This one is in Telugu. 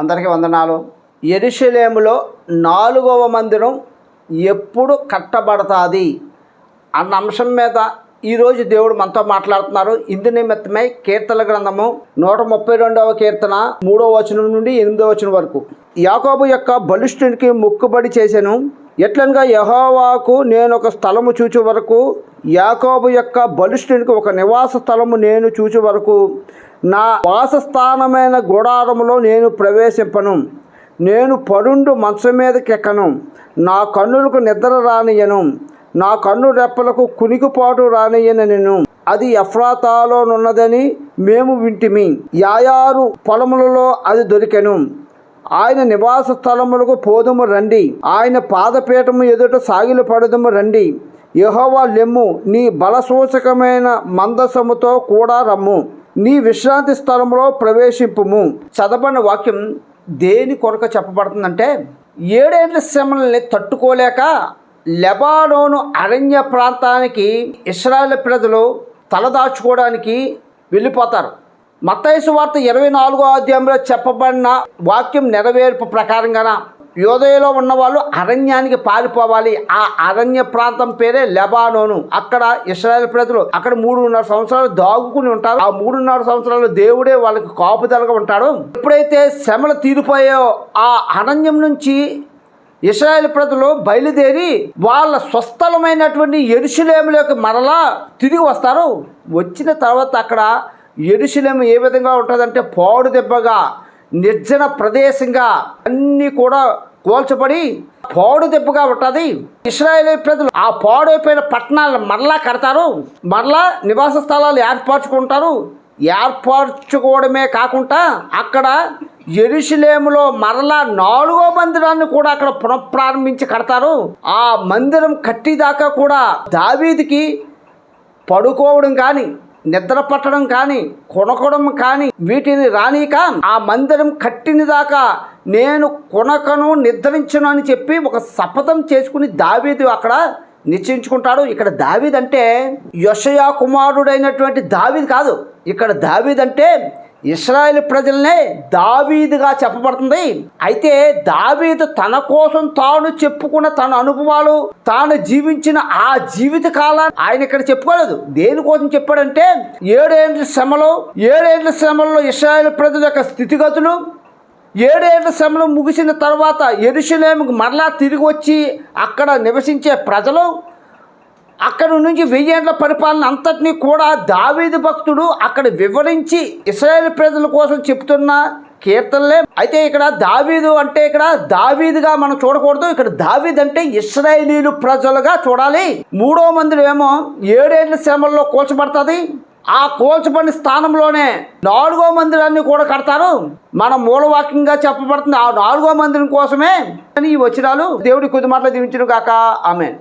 అందరికీ వందనాలు. ఎరుషలేములో నాలుగవ మందిరం ఎప్పుడు కట్టబడతాది అన్న అంశం మీద ఈరోజు దేవుడు మనతో మాట్లాడుతున్నారు. ఇందు నిమిత్తమై కీర్తన గ్రంథము నూట ముప్పై రెండవ కీర్తన మూడవ వచనం నుండి ఎనిమిదవ వచనం వరకు. యాకోబు యొక్క బలిష్ఠునికి మొక్కుబడి చేశాను. ఎట్లనగా యహోవాకు నేను ఒక స్థలము చూచే వరకు యాకోబు యొక్క బలిష్ఠునికి ఒక నివాస స్థలము నేను చూచే వరకు నా వాసస్థానమైన గుడారములో నేను ప్రవేశింపను. నేను పరుండు మంచం మీదకెక్కను. నా కన్నులకు నిద్ర రానియను నా కన్ను రెప్పలకు కునికిపాటు రానియను నేను అది ఎఫ్రాతాలోనున్నదని మేము వింటిమి. యాయారు పొలములలో అది దొరికెను. ఆయన నివాస స్థలములకు పోదుము రండి. ఆయన పాదపీఠము ఎదుట సాగిలు పడదుము రండి. యహోవా లెమ్ము నీ బలసూచకమైన మందసముతో కూడా రమ్ము. నీ విశ్రాంతి స్థలంలో ప్రవేశింపుము. చదవని వాక్యం దేని కొరకు చెప్పబడుతుందంటే ఏడేళ్ళ శ్రమల్ని తట్టుకోలేక లెబానోను అరణ్య ప్రాంతానికి ఇస్రాయల్ ప్రజలు తలదాచుకోవడానికి వెళ్ళిపోతారు. మత్తైసు వార్త ఇరవై నాలుగో అధ్యాయంలో చెప్పబడిన వాక్యం నెరవేర్పు ప్రకారంగాన? యోదయలో ఉన్న వాళ్ళు అరణ్యానికి పారిపోవాలి. ఆ అరణ్య ప్రాంతం పేరే లెబానోను. అక్కడ ఇస్రాయల్ ప్రజలు అక్కడ మూడున్నర సంవత్సరాలు దాగుకుని ఉంటారు. ఆ మూడున్నర సంవత్సరాలు దేవుడే వాళ్ళకి కాపుదలగా ఉంటాడు. ఎప్పుడైతే శ్రమలు తీరిపోయాయో ఆ అరణ్యం నుంచి ఇస్రాయేల్ ప్రజలు బయలుదేరి వాళ్ళ స్వస్థలమైనటువంటి ఎరుషులేములోకి మరలా తిరిగి వస్తారు. వచ్చిన తర్వాత అక్కడ ఎరుషులేము ఏ విధంగా ఉంటుందంటే పాడు దెబ్బగా నిర్జన ప్రదేశంగా అన్నీ కూడా కోల్చబడి పాడు దెబ్బగా ఉంటుంది. ఇస్రాయేలీ ప్రజలు ఆ పాడైపోయిన పట్టణాలను మరలా కడతారు. మరలా నివాస స్థలాలు ఏర్పరచుకుంటారు. ఏర్పరచుకోవడమే కాకుండా అక్కడ ఎరుషులేములో మరలా నాలుగో మందిరాన్ని కూడా అక్కడ పునఃప్రారంభించి కడతారు. ఆ మందిరం కట్టిదాకా కూడా దావీదికి పడుకోవడం కానీ నిద్ర పట్టడం కానీ కొనకడం కానీ వీటిని రానీక ఆ మందిరం కట్టిన దాకా నేను కొనకను నిద్రించను అని చెప్పి ఒక శపథం చేసుకుని దావీదు అక్కడ నిశ్చయించుకుంటాడు. ఇక్కడ దావీద్ అంటే యశయా కుమారుడైనటువంటి దావీద్ కాదు. ఇక్కడ దావీద్ అంటే ఇస్రాయేల్ ప్రజలనే దావీదుగా చెప్పబడుతుంది. అయితే దావీదు తన కోసం తాను చెప్పుకున్న తన అనుభవాలు తాను జీవించిన ఆ జీవిత కాలాన్ని ఆయన ఇక్కడ చెప్పుకోలేదు. దేనికోసం చెప్పాడంటే ఏడేండ్ల శ్రమలో ఏడేండ్ల శ్రమలో ఇస్రాయేల్ ప్రజల యొక్క స్థితిగతులు ఏడేళ్ళ శ్రమలు ముగిసిన తర్వాత ఎరుషులేముకు మరలా తిరిగి వచ్చి అక్కడ నివసించే ప్రజలు అక్కడి నుంచి వెయ్యేండ్ల పరిపాలన అంతటినీ కూడా దావీదు భక్తుడు అక్కడ వివరించి ఇస్రాయేల్ ప్రజల కోసం చెప్తున్న కీర్తనలే. అయితే ఇక్కడ దావీదు అంటే ఇక్కడ దావీదుగా మనం చూడకూడదు. ఇక్కడ దావీద్ అంటే ఇస్రాయేలీలు ప్రజలుగా చూడాలి. మూడో మందిరం ఏమో ఏడేళ్ళ శ్రమల్లో కూల్చబడుతుంది. ఆ కోల్చబడిన స్థానంలోనే నాలుగో మందిరాన్ని కూడా కడతారు. మన మూలవాక్యంగా చెప్పబడుతుంది ఆ నాలుగో మందిరం కోసమే. అని ఈ వచ్చినాలు దేవుడి కొద్ది మాటలు కాక ఆమె